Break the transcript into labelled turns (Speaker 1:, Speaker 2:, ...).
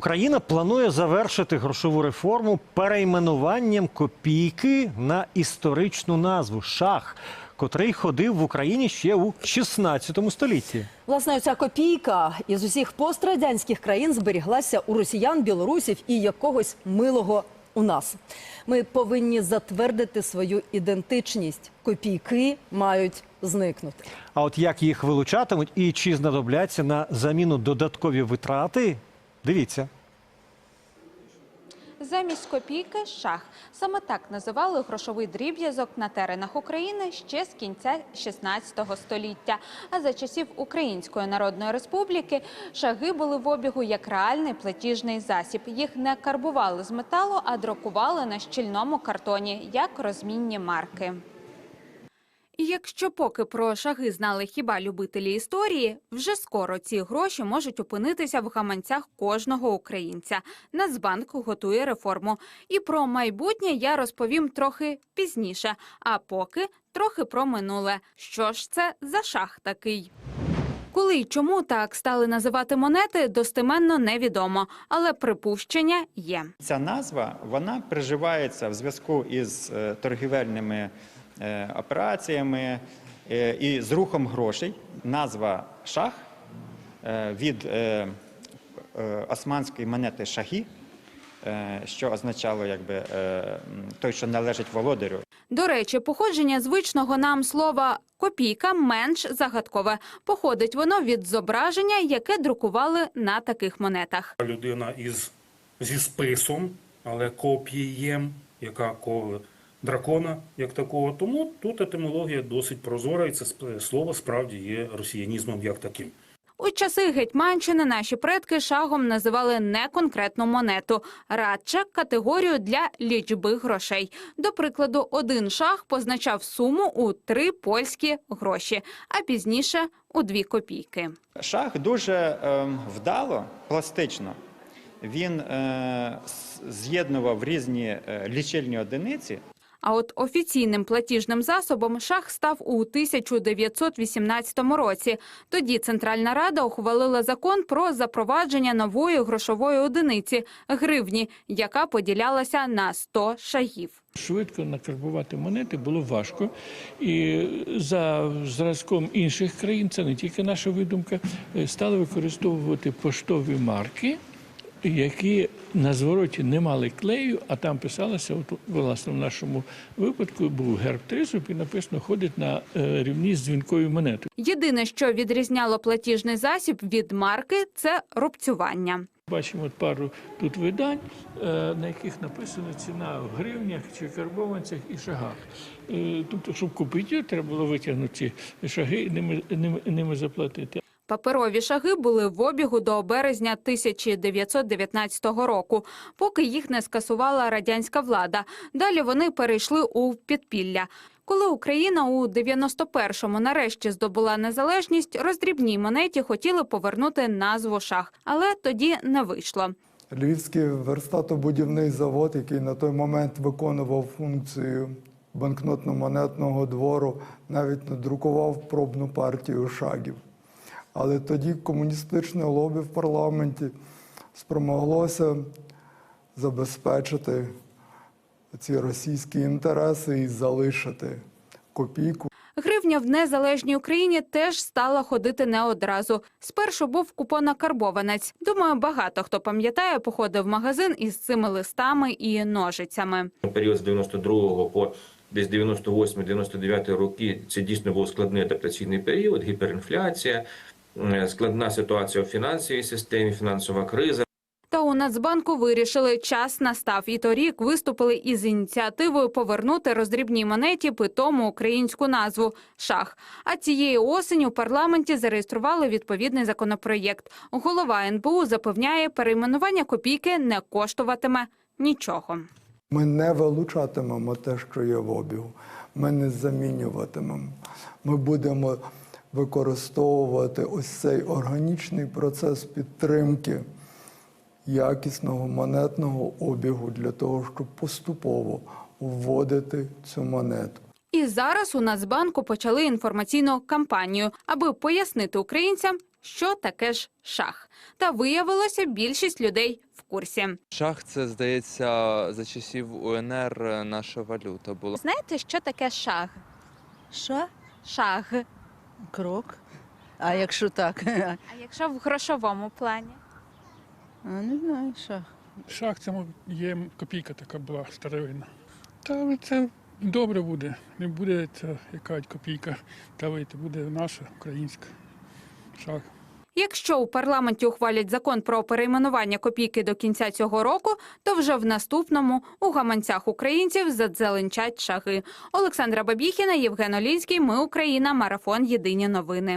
Speaker 1: Україна планує завершити грошову реформу перейменуванням копійки на історичну назву шах, котрий ходив в Україні ще у 16 столітті.
Speaker 2: Власне, ця копійка із усіх пострадянських країн зберіглася у росіян, білорусів і якогось милого у нас. Ми повинні затвердити свою ідентичність. Копійки мають зникнути.
Speaker 1: А от як їх вилучатимуть і чи знадобляться на заміну додаткові витрати? Дивіться.
Speaker 3: Замість копійки шах. Саме так називали грошовий дріб'язок на теренах України ще з кінця 16 століття. А за часів Української Народної Республіки шаги були в обігу як реальний платіжний засіб. Їх не карбували з металу, а друкували на щільному картоні, як розмінні марки. Якщо поки про шаги знали хіба любителі історії, вже скоро ці гроші можуть опинитися в гаманцях кожного українця. Нацбанк готує реформу. І про майбутнє я розповім трохи пізніше. А поки трохи про минуле. Що ж це за шах такий? Коли й чому так стали називати монети, достеменно невідомо, але припущення є.
Speaker 4: Ця назва вона приживається в зв'язку із е, торгівельними операціями е, і з рухом грошей. Назва шах е, від е, е, османської монети шагі, е, що означало якби е, той, що належить володарю.
Speaker 3: До речі, походження звичного нам слова копійка менш загадкове. Походить воно від зображення, яке друкували на таких монетах.
Speaker 5: людина із, зі списом, але копієм, яка дракона як такого. Тому тут етимологія досить прозора, і це сп- слово справді є росіянізмом як таким.
Speaker 3: У часи Гетьманщини наші предки шагом називали не конкретну монету, радше категорію для лічби грошей. До прикладу, один шаг позначав суму у три польські гроші, а пізніше у дві копійки.
Speaker 4: Шах дуже е, вдало, пластично. Він е, з'єднував різні е, лічильні одиниці
Speaker 3: А от офіційним платіжним засобом шах став у 1918 році. Тоді Центральна Рада ухвалила закон про запровадження нової грошової одиниці гривні, яка поділялася на 100 шагів.
Speaker 6: Швидко накарбувати монети було важко, і за зразком інших країн, це не тільки наша видумка, е, стали використовувати поштові марки, які на звороті не мали клею, а там писалося, от власне в нашому випадку був герб тризуб і написано ходить на е, рівні з дзвінкою монетою.
Speaker 3: Єдине, що відрізняло платіжний засіб від марки, це рубцювання.
Speaker 6: Бачимо от пару тут видань, е, на яких написана ціна в гривнях чи карбованцях і шагах. Е, Тобто, щоб купити, треба було витягнути шаги і ними, ними, ними заплатити.
Speaker 3: Паперові шаги були в обігу до березня 1919 року, поки їх не скасувала радянська влада. Далі вони перейшли у підпілля. Коли Україна у 91-му нарешті здобула незалежність, роздрібній монеті хотіли повернути назву шах, але тоді не вийшло.
Speaker 7: Львівський верстатобудівний завод, який на той момент виконував функцію банкнотно-монетного двору, навіть надрукував пробну партію шагів. Але тоді комуністичне лобі в парламенті спромоглося забезпечити ці російські інтереси і залишити копійку.
Speaker 3: Гривня в незалежній Україні теж стала ходити не одразу. Спершу був купонокарбованець. Думаю, багато хто пам'ятає походи в магазин із цими листами і ножицями.
Speaker 8: період з 92 по десь 98-99 роки це дійсно був складний адаптаційний період, гіперінфляція, складна ситуація у фінансовій системі, фінансова криза.
Speaker 3: Та у Нацбанку вирішили, час настав. І торік виступили із ініціативою повернути роздрібній монеті питому українську назву шах. А цієї осені у парламенті зареєстрували відповідний законопроєкт. Голова НБУ запевняє, перейменування копійки не коштуватиме нічого.
Speaker 7: Ми не вилучатимемо те, що є в обігу. Ми не замінюватимемо. Ми будемо використовувати ось цей органічний процес підтримки якісного монетного обігу для того, щоб поступово вводити цю монету.
Speaker 3: І зараз у Нацбанку почали інформаційну кампанію, аби пояснити українцям, що таке ж шах. Та виявилося, більшість людей в курсі.
Speaker 9: Шах, це здається, за часів УНР наша валюта була.
Speaker 3: Знаєте, що таке шах?
Speaker 10: Ша?
Speaker 3: Шах.
Speaker 10: Крок. А якщо так?
Speaker 3: А якщо в грошовому плані?
Speaker 10: А, не знаю, шах.
Speaker 11: Шах це є копійка така була старовинна. Та це добре буде. Не буде ця якась копійка вийти буде наша українська. Шах.
Speaker 3: Якщо у парламенті ухвалять закон про перейменування копійки до кінця цього року, то вже в наступному у гаманцях українців задзеленчать шаги. Олександра Бабіхіна, Євген Олінський. Ми Україна. Марафон. Єдині новини.